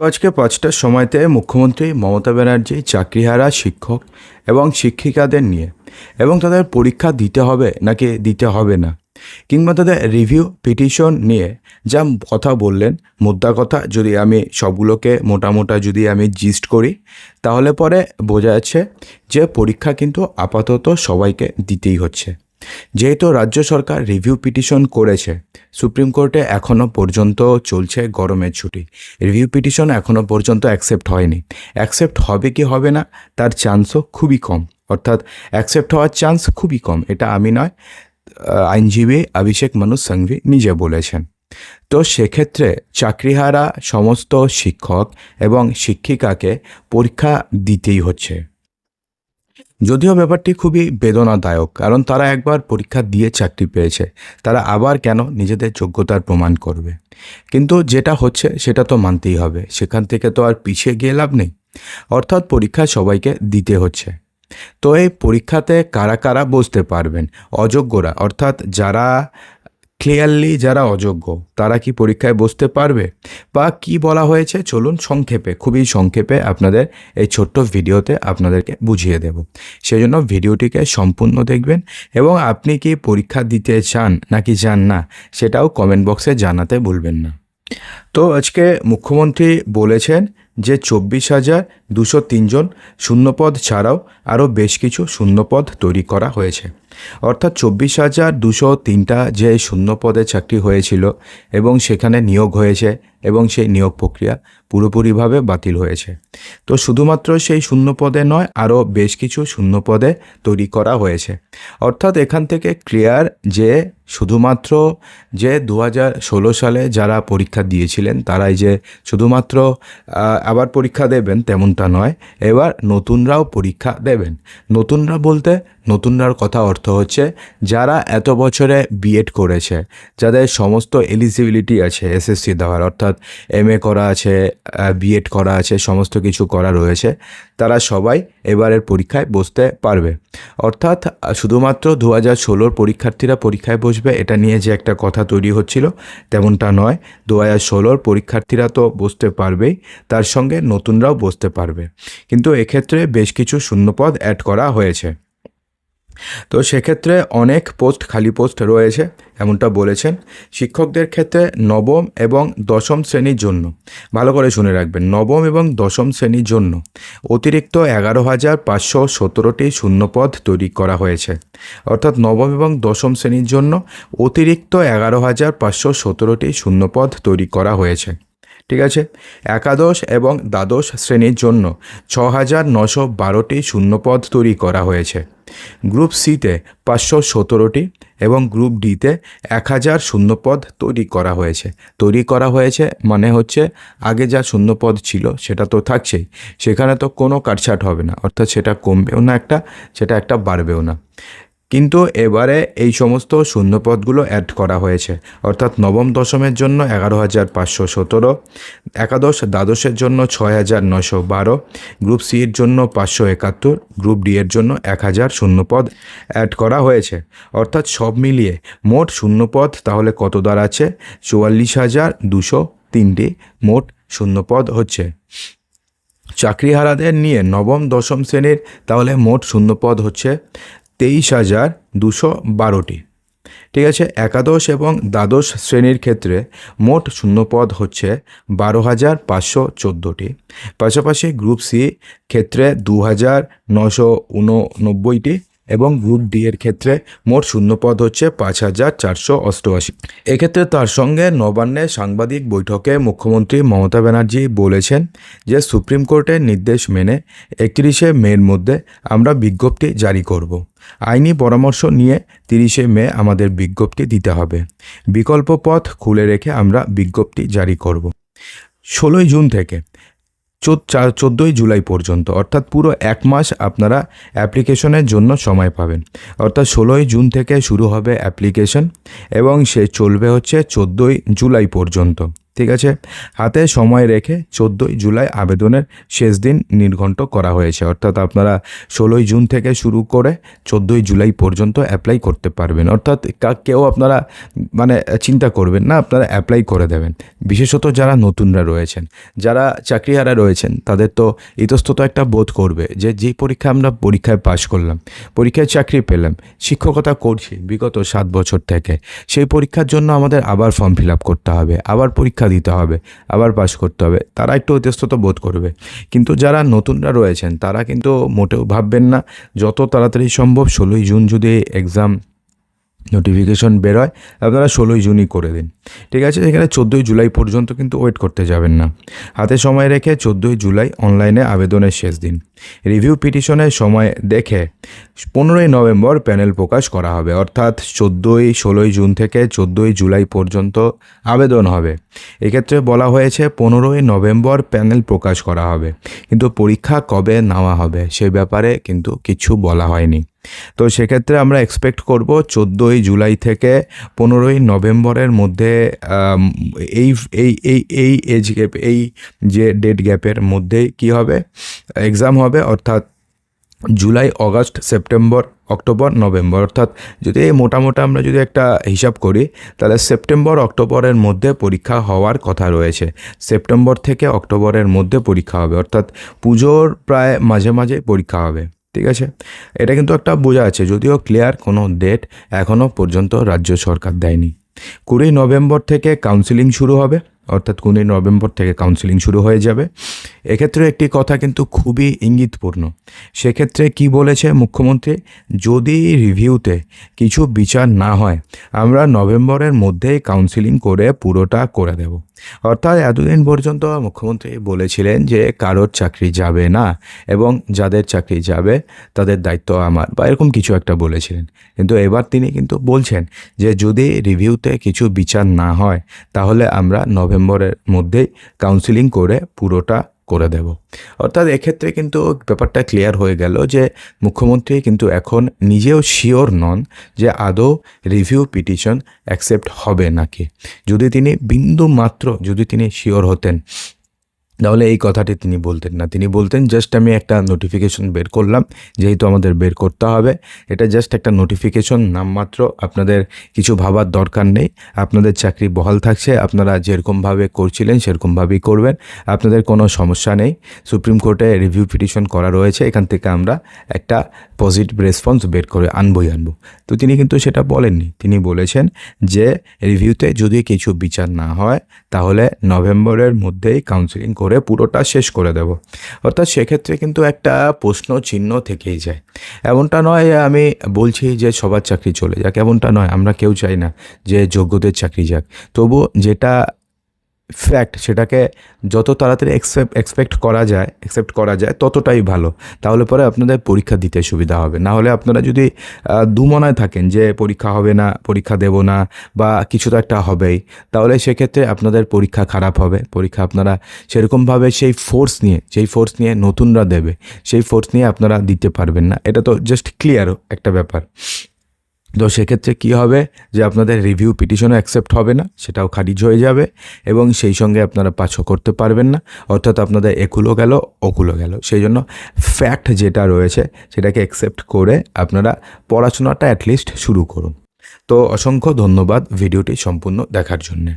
আজকে পাঁচটার সময়তে মুখ্যমন্ত্রী মমতা ব্যানার্জি, চাকরিহারা, শিক্ষক এবং শিক্ষিকাদের নিয়ে এবং তাদের পরীক্ষা দিতে হবে নাকি দিতে হবে না কিংবা তাদের রিভিউ পিটিশন নিয়ে যা কথা বললেন, মুদ্রা কথা যদি আমি সবগুলোকে মোটা মোটা যদি আমি জিস্ট করি, তাহলে পরে বোঝা যাচ্ছে যে পরীক্ষা কিন্তু আপাতত সবাইকে দিতেই হচ্ছে। যেহেতু রাজ্য সরকার রিভিউ পিটিশন করেছে, সুপ্রিম কোর্টে এখনও পর্যন্ত চলছে গরমের ছুটি। রিভিউ পিটিশন এখনও পর্যন্ত অ্যাকসেপ্ট হয়নি। অ্যাকসেপ্ট হবে কি হবে না, তার চান্সও খুবই কম। অর্থাৎ অ্যাকসেপ্ট হওয়ার চান্স খুবই কম। এটা আমি নয় আইনজীবী অভিষেক মানু সংঘি নিজে বলেছেন। তো সেক্ষেত্রে চাকরিহারা সমস্ত শিক্ষক এবং শিক্ষিকাকে পরীক্ষা দিতেই হচ্ছে। যদিও ব্যাপারটি খুবই বেদনাদায়ক, কারণ তারা একবার পরীক্ষা দিয়ে চাকরি পেয়েছে। তারা আবার কেন নিজেদের যোগ্যতার প্রমাণ করবে? কিন্তু যেটা হচ্ছে, সেটা তো মানতেই হবে। সেখান থেকে তো আর পিছিয়ে গিয়ে লাভ নেই। অর্থাৎ পরীক্ষা সবাইকে দিতে হচ্ছে। তো এই পরীক্ষাতে কারা কারা বসতে পারবেন? অযোগ্যরা, অর্থাৎ যারা ক্লিয়ারলি যারা অযোগ্য, তারা কি পরীক্ষায় বসতে পারবে? বা কি বলা হয়েছে? চলুন সংক্ষেপে, খুবই সংক্ষেপে আপনাদের এই ছোট্ট ভিডিওতে আপনাদেরকে বুঝিয়ে দেব। সেই জন্য ভিডিওটিকে সম্পূর্ণ দেখবেন এবং আপনি কি পরীক্ষা দিতে চান নাকি চান না, সেটাও কমেন্ট বক্সে জানাতে ভুলবেন না। তো আজকে মুখ্যমন্ত্রী বলেছেন যে চব্বিশ হাজার দুশো তিনজন শূন্যপদ ছাড়াও আরও বেশ কিছু শূন্যপদ তৈরি করা হয়েছে। অর্থাৎ চব্বিশ হাজার দুশো তিনটা যে শূন্যপদে চাকরি হয়েছিল এবং সেখানে নিয়োগ হয়েছে এবং সেই নিয়োগ প্রক্রিয়া পুরোপুরিভাবে বাতিল হয়েছে। তো শুধুমাত্র সেই শূন্যপদে নয়, আরও বেশ কিছু শূন্যপদে তৈরি করা হয়েছে। অর্থাৎ এখান থেকে ক্লিয়ার যে শুধুমাত্র যে দু সালে যারা পরীক্ষা দিয়েছিলেন, তারাই যে শুধুমাত্র আবার পরীক্ষা দেবেন তেমনটা নয়, এবার নতুনরাও পরীক্ষা দেবেন। নতুনরা বলতে নতুনরার কথা অর্থ হচ্ছে যারা এত বছরে বিএড করেছে, যাদের সমস্ত এলিজিবিলিটি আছে এসএসসি দেওয়ার, অর্থাৎ এম করা আছে বিএড করা আছে, সমস্ত কিছু করা রয়েছে, তারা সবাই এবারের পরীক্ষায় বসতে পারবে। অর্থাৎ শুধুমাত্র দু হাজার ষোলোর পরীক্ষার্থীরা পরীক্ষায় বসবে, এটা নিয়ে যে একটা কথা তৈরি হচ্ছিল, তেমনটা নয়। দু হাজার ষোলোর পরীক্ষার্থীরা তো বসতে পারবেই, তার সঙ্গে নতুনরাও বসতে পারবে। কিন্তু এক্ষেত্রে বেশ কিছু শূন্যপদ অ্যাড করা হয়েছে। তো সেক্ষেত্রে অনেক পোস্ট, খালি পোস্ট রয়েছে, এমনটা বলেছেন। শিক্ষকদের ক্ষেত্রে নবম এবং দশম শ্রেণির জন্য, ভালো করে শুনে রাখবেন, নবম এবং দশম শ্রেণির জন্য অতিরিক্ত এগারো হাজার পাঁচশো সতেরোটি শূন্যপদ তৈরি করা হয়েছে। অর্থাৎ নবম এবং দশম শ্রেণির জন্য অতিরিক্ত এগারো হাজার পাঁচশো সতেরোটি শূন্যপদ তৈরি করা হয়েছে। ঠিক আছে? একাদশ এবং দ্বাদশ শ্রেণির জন্য ছ হাজার নশো বারোটি শূন্যপদ তৈরি করা হয়েছে। গ্রুপ সিতে পাঁচশো সতেরোটি এবং গ্রুপ ডিতে এক হাজার শূন্যপদ তৈরি করা হয়েছে। তৈরি করা হয়েছে মানে হচ্ছে আগে যা শূন্যপদ ছিল সেটা তো থাকছেই। সেখানে তো কোনো কাটছাট হবে না, অর্থাৎ সেটা কমবেও না একটা, সেটা একটা বাড়বেও না। কিন্তু এবারে এই সমস্ত শূন্যপদগুলো অ্যাড করা হয়েছে। অর্থাৎ নবম দশমের জন্য এগারো হাজার পাঁচশো সতেরো, একাদশ দ্বাদশের জন্য ছয় হাজার নশো বারো গ্রুপ সি এর জন্য পাঁচশো একাত্তর গ্রুপ ডি এর জন্য এক হাজার শূন্যপদ অ্যাড করা হয়েছে। অর্থাৎ সব মিলিয়ে মোট শূন্যপদ তাহলে কত দাঁড়াচ্ছে? চুয়াল্লিশ হাজার দুশো তিনটি মোট শূন্যপদ হচ্ছে। চাকরিহারাদের নিয়ে নবম দশম শ্রেণির তাহলে মোট শূন্যপদ হচ্ছে তেইশ হাজার দুশো বারোটি। ঠিক আছে, একাদশ এবং দ্বাদশ শ্রেণির ক্ষেত্রে মোট শূন্যপদ হচ্ছে বারো হাজার পাঁচশো চোদ্দোটি। পাশাপাশি গ্রুপ সি ক্ষেত্রে দু হাজার নশো উননব্বইটি। এবং গ্রুপ ডি এর ক্ষেত্রে মোট শূন্যপদ হচ্ছে পাঁচ হাজার চারশো অষ্টআশি। এক্ষেত্রে তার সঙ্গে নবান্নে সাংবাদিক বৈঠকে মুখ্যমন্ত্রী মমতা ব্যানার্জি বলেছেন যে সুপ্রিম কোর্টের নির্দেশ মেনে একত্রিশে মের মধ্যে আমরা বিজ্ঞপ্তি জারি করব। আইনি পরামর্শ নিয়ে তিরিশে মে আমাদের বিজ্ঞপ্তি দিতে হবে। বিকল্প পথ খুলে রেখে আমরা বিজ্ঞপ্তি জারি করব। ষোলোই জুন থেকে চোদ্দোই জুলাই পর্যন্ত, অর্থাৎ পুরো এক মাস আপনারা অ্যাপ্লিকেশনের জন্য সময় পাবেন। অর্থাৎ ষোলোই জুন থেকে শুরু হবে অ্যাপ্লিকেশন এবং সে চলবে হচ্ছে চোদ্দোই জুলাই পর্যন্ত। ঠিক আছে? হাতে সময় রেখে চোদ্দোই জুলাই আবেদনের শেষ দিন নির্ঘণ্ট করা হয়েছে। অর্থাৎ আপনারা ষোলোই জুন থেকে শুরু করে চোদ্দোই জুলাই পর্যন্ত অ্যাপ্লাই করতে পারবেন। অর্থাৎ কেউ আপনারা মানে চিন্তা করবেন না, আপনারা অ্যাপ্লাই করে দেবেন। বিশেষত যারা নতুনরা রয়েছেন, যারা চাকরিহারা রয়েছেন, তাদের তো ইতস্তত একটা বোধ করবে যে যে পরীক্ষা আমরা পরীক্ষায় পাশ করলাম, পরীক্ষায় চাকরি পেলাম, শিক্ষকতা করছি বিগত সাত বছর থেকে, সেই পরীক্ষার জন্য আমাদের আবার ফর্ম ফিল আপ করতে হবে, আবার পরীক্ষা দিতে হবে, আবার পাশ করতে হবে। তারা একটু ইতস্তত বোধ করবে। কিন্তু যারা নতুনরা রয়েছেন, তারা কিন্তু মোটেও ভাববেন না, যত তাড়াতাড়ি সম্ভব ষোলোই জুন যদি এক্সাম নোটিফিকেশন বেরোয়, আপনারা ষোলোই জুনই করে দিন। ঠিক আছে, এখানে চোদ্দোই জুলাই পর্যন্ত কিন্তু ওয়েট করতে যাবেন না। হাতে সময় রেখে চোদ্দোই জুলাই অনলাইনে আবেদনের শেষ দিন। রিভিউ পিটিশনের সময় দেখে পনেরোই নভেম্বর প্যানেল প্রকাশ করা হবে। অর্থাৎ চোদ্দোই, ষোলোই জুন থেকে চোদ্দোই জুলাই পর্যন্ত আবেদন হবে। এক্ষেত্রে বলা হয়েছে পনেরোই নভেম্বর প্যানেল প্রকাশ করা হবে। কিন্তু পরীক্ষা কবে নেওয়া হবে সে ব্যাপারে কিন্তু কিছু বলা হয়নি। তো সেক্ষেত্রে আমরা এক্সপেক্ট করব চোদ্দোই জুলাই থেকে পনেরোই নভেম্বরের মধ্যে এই এই এই এই এজ গ্যাপ এই যে ডেট গ্যাপের মধ্যেই কি হবে? এক্সাম হবে, অর্থাৎ July, August, September, October, November. অর্থাৎ যদি মোটামোটা আমরা যদি একটা হিসাব করি, তাহলে সেপ্টেম্বর, অক্টোবরের মধ্যে পরীক্ষা হওয়ার কথা রয়েছে। সেপ্টেম্বর থেকে অক্টোবরের মধ্যে পরীক্ষা হবে। অর্থাৎ পুজোর প্রায় মাঝে মাঝে পরীক্ষা হবে। ঠিক আছে? এটা কিন্তু একটা বোঝা আছে। যদিও ক্লিয়ার কোনো ডেট এখনও পর্যন্ত রাজ্য সরকার দেয়নি। কুড়ি নভেম্বর থেকে কাউন্সিলিং শুরু হবে। অর্থাৎ কুড়ি নভেম্বর থেকে কাউন্সিলিং শুরু হয়ে যাবে। এক্ষেত্রে একটি কথা কিন্তু খুবই ইঙ্গিতপূর্ণ। সেক্ষেত্রে কি বলেছে মুখ্যমন্ত্রী? যদি রিভিউতে কিছু বিচার না হয়, আমরা নভেম্বরের মধ্যেই কাউন্সিলিং করে পুরোটা করে দেব। অর্থাৎ এতদিন পর্যন্ত মুখ্যমন্ত্রী বলেছিলেন যে কারোর চাকরি যাবে না এবং যাদের চাকরি যাবে, তাদের দায়িত্ব আমার বা এরকম কিছু একটা বলেছিলেন। কিন্তু এবার তিনি কিন্তু বলছেন যে যদি রিভিউতে কিছু বিচার না হয়, তাহলে আমরা নভেম্বরের মধ্যেই কাউন্সিলিং করে পুরোটা করে দেব। অর্থাৎ এক্ষেত্রে কিন্তু ব্যাপারটা ক্লিয়ার হয়ে গেল যে মুখ্যমন্ত্রী কিন্তু এখন নিজেও শিওর নন যে আদৌ রিভিউ পিটিশন অ্যাকসেপ্ট হবে নাকি। যদি তিনি বিন্দু মাত্র যদি তিনি শিওর হতেন তাহলে এই কথাটি তিনি বলতেন না। তিনি বলতেন, জাস্ট আমি একটা নোটিফিকেশন বের করলাম, যেহেতু আমাদের বের করতে হবে। এটা জাস্ট একটা নোটিফিকেশন নামমাত্র আপনাদের কিছু ভাবার দরকার নেই। আপনাদের চাকরি বহাল থাকছে, আপনারা যেরকমভাবে করছিলেন, সেরকমভাবেই করবেন। আপনাদের কোনো সমস্যা নেই। সুপ্রিম কোর্টে রিভিউ পিটিশন করা রয়েছে, এখান থেকে আমরা একটা পজিটিভ রেসপন্স বের করে আনবই আনব। তো তিনি কিন্তু সেটা বলেননি। তিনি বলেছেন যে রিভিউতে যদি কিছু বিচার না হয়, তাহলে নভেম্বরের মধ্যেই কাউন্সিলিং পুরোটা শেষ করে দেব। অর্থাৎ সেক্ষেত্রে কিন্তু একটা প্রশ্ন চিহ্ন থেকেই যায়। এমনটা নয় আমি বলছি যে সবার চাকরি চলে যাক, এমনটা নয়, আমরা কেউ চাই না যে যোগ্যদের চাকরি যাক। তবু যেটা ফ্যাক্ট সেটাকে যত তাড়াতাড়ি এক্সেপ্ট এক্সপেক্ট করা যায় অ্যাকসেপ্ট করা যায়, ততটাই ভালো। তাহলে পরে আপনাদের পরীক্ষা দিতে সুবিধা হবে। না হলে আপনারা যদি দুমনায় থাকেন যে পরীক্ষা হবে না, পরীক্ষা দেব না, বা কিছু তো একটা হবেই, তাহলে সেক্ষেত্রে আপনাদের পরীক্ষা খারাপ হবে। পরীক্ষা আপনারা সেরকমভাবে সেই ফোর্স নিয়ে, সেই ফোর্স নিয়ে নতুনরা দেবে, সেই ফোর্স নিয়ে আপনারা দিতে পারবেন না। এটা তো জাস্ট ক্লিয়ারও একটা ব্যাপার। তো সেক্ষেত্রে কি হবে? যে আপনাদের রিভিউ পিটিশনও অ্যাকসেপ্ট হবে না, সেটাও খারিজ হয়ে যাবে এবং সেই সঙ্গে আপনারা পাছও করতে পারবেন না। অর্থাৎ আপনাদের একুলো গেল ওকুলো গেল। সেই জন্য ফ্যাক্ট যেটা রয়েছে, সেটাকে অ্যাকসেপ্ট করে আপনারা পড়াশোনাটা অ্যাটলিস্ট শুরু করুন। তো অসংখ্য ধন্যবাদ ভিডিওটি সম্পূর্ণ দেখার জন্যে।